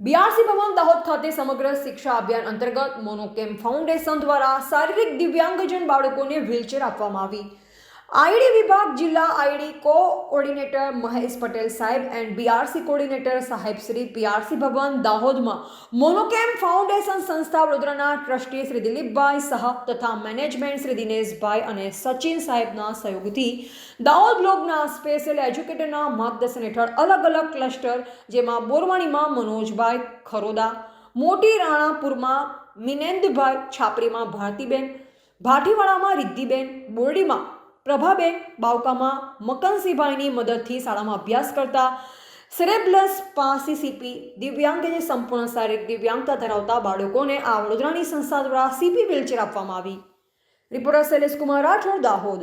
BRC ભવન દાહોદ ખાતે સમગ્ર શિક્ષા અભિયાન અંતર્ગત મોનોકેમ ફાઉન્ડેશન દ્વારા શારીરિક દિવ્યાંગજન બાળકોને વ્હીલચેર આપવામાં આવી. આઈડી વિભાગ જિલ્લા આઈડી કોઓર્ડિનેટર મહેશ પટેલ સાહેબ એન્ડ બીઆરસી કોઓર્ડિનેટર સાહેબ શ્રી પીઆરસી ભવન દાહોદમાં મોનોકેમ ફાઉન્ડેશન સંસ્થા વડોદરાના ટ્રસ્ટી શ્રી દિલીપભાઈ શાહ તથા મેનેજમેન્ટ શ્રી દિનેશભાઈ અને સચિન સાહેબના સહયોગથી દાહોદ બ્લોકના સ્પેશિયલ એજ્યુકેટરના માર્ગદર્શન હેઠળ અલગ અલગ ક્લસ્ટર જેમાં બોરવાણીમાં મનોજભાઈ ખરોદા, મોટી રાણાપુરમાં મિનેન્દભાઈ છાપરીમાં ભારતીબેન, ભાટીવાડામાં રિદ્ધિબેન, બોરડીમાં પ્રભાબેન બાવકામાં મકનસિંહભાઈની મદદથી શાળામાં અભ્યાસ કરતા સેરેબ્લસ પાસીસીપી દિવ્યાંગને સંપૂર્ણ શારીરિક દિવ્યાંગતા ધરાવતા બાળકોને આ વડોદરાની સંસ્થા દ્વારા સીપી વ્હીલચેર આપવામાં આવી. રિપોર્ટર શૈલેષ કુમાર રાઠોડ દાહોદ.